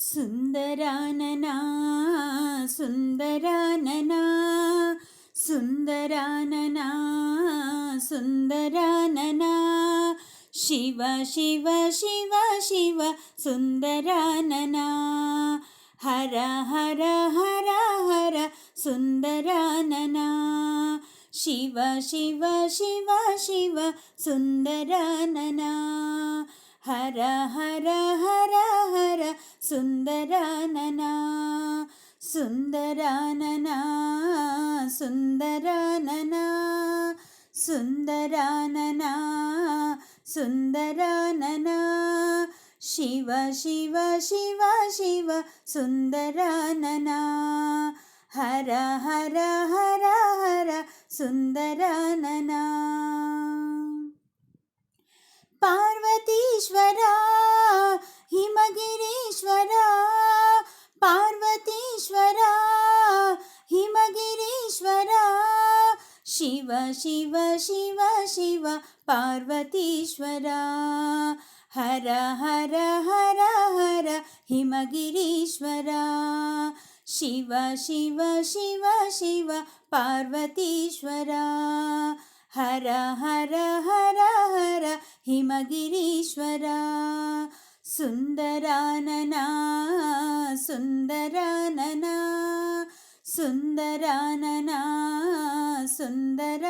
సుందరాననా సుందరాననా సుందరాననా సుందరాననా. శివ శివ శివ శివ సుందరాననా. హర హర హర హర సుందరాననా. శివ శివ శివ శివ సుందరాననా. హర హర హర హర సుందరాననా సుందరాననా సుందరాననా సుందరాననా సుందరాననా శివ శివ శివ శివ సుందరాననా హర హర హర హర సుందరాననా పార్వతీశ్వరా హిమగిరీశ్వరా శివ శివ శివ శివ పార్వతీశ్వరా హర హర హర హర హిమగిరీశ్వరా శివ శివ శివ శివ పార్వతీశ్వరా హర హర హర హర హిమగిరీశ్వరా సుందరాననా సుందరాననా సుందరాననా సుందరాననా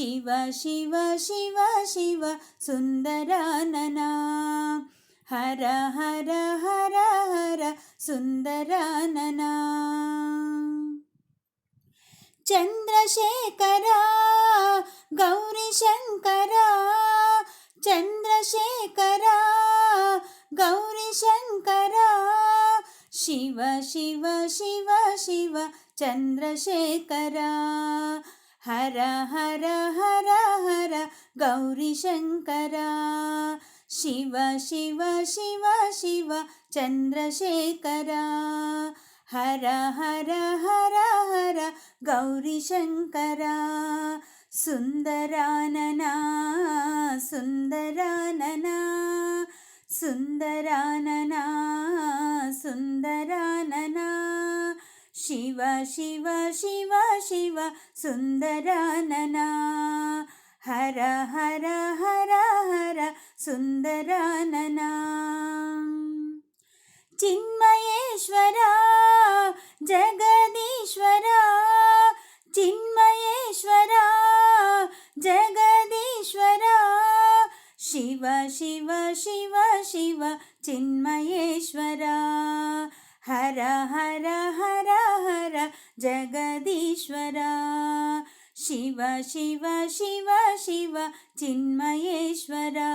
శివ శివ శివ శివ సుందరాననా. హర హర హర హర సుందరాననా. చంద్రశేఖరా గౌరీశంకరా చంద్రశేఖరా గౌరీశంకరా. శివ శివ శివ శివ చంద్రశేఖరా. హర హర హర హర గౌరీ శంకర శివ శివ శివ శివ చంద్రశేఖర హర హర హర హర గౌరీ శంకర సుందరాననా సుందరాననా సుందరాననా సుందరాననా శివ శివ శివ శివ సుందరాననా హర హర హర హర సుందరాననా చిన్మయేశ్వరా జగదీశ్వరా చిన్మయేశ్వరా జగదీశ్వరా. శివ శివ శివ శివ చిన్మయేశ్వరా. హర హర హర హర జగదీశ్వరా శివ శివ శివ శివ చిన్మయేశ్వరా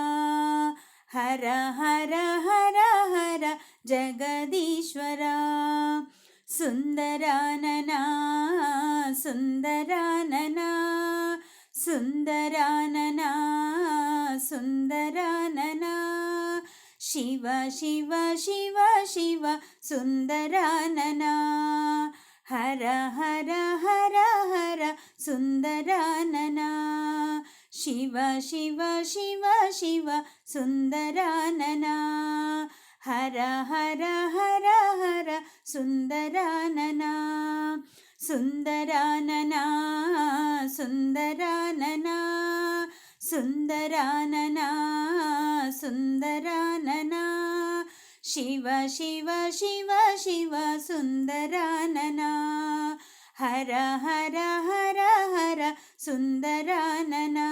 హర హర హర హర జగదీశ్వరా సుందరాననా సుందరాననా సుందరాననా సుందరాననా శివ శివ శివ శివ సుందరాననా హర హర హర హర సుందరాననా శివ శివ శివ శివ సుందరాననా హర హర హర హర సుందరాననా సుందరాననా సుందరాననా సుందరాననా సుందరాననా శివ శివ శివ శివ సుందరాననా హర హర హర హర సుందరాననా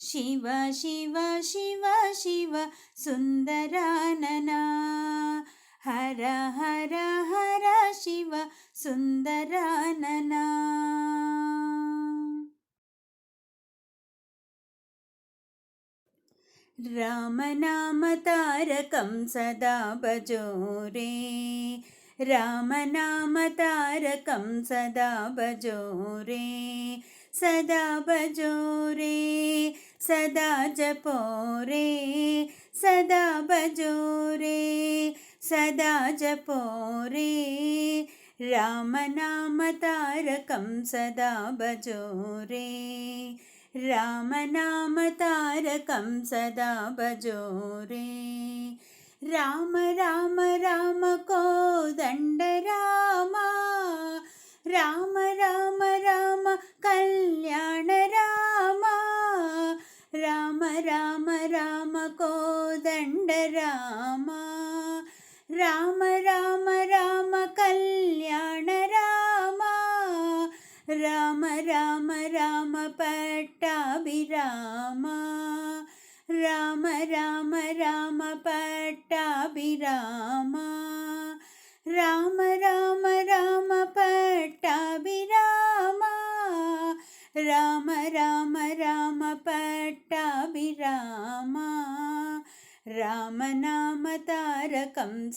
శివ శివ శివ శివ సుందరాననా హర హర హర శివ సుందరాననా. रामनामतारकं सदा भजो रे। रामनामतारकं सदा भजो रे। सदा भजो रे सदा जपो रे। सदा भजो रे सदा जपो रे। रामनामतारकं सदा भजो रे। रामनामतारकं सदा भजो रे राम राम राम कोदण्ड रामा राम राम राम कल्याण रामा राम राम राम कोदण्ड रामा राम राम పట్టాభిరామ. రామ రామ రామ పట్టాభిరామ. రామ రామ రామ పట్టాభిరామ. రామ రామ రామ పట్టాభిరామ. రామనామ తారకం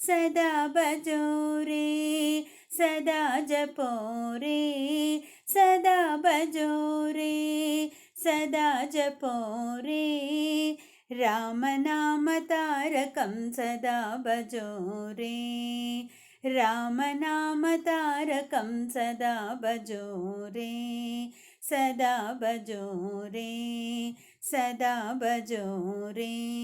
सदा बजो रे, सदा जपो रे, सदा बजो रे, सदा जपो रे। राम नाम रामनामतारकं सदा बजो रे, राम नाम रामनामतारकं सदा बजो रे, सदा भजो रे, सदा बजो रे।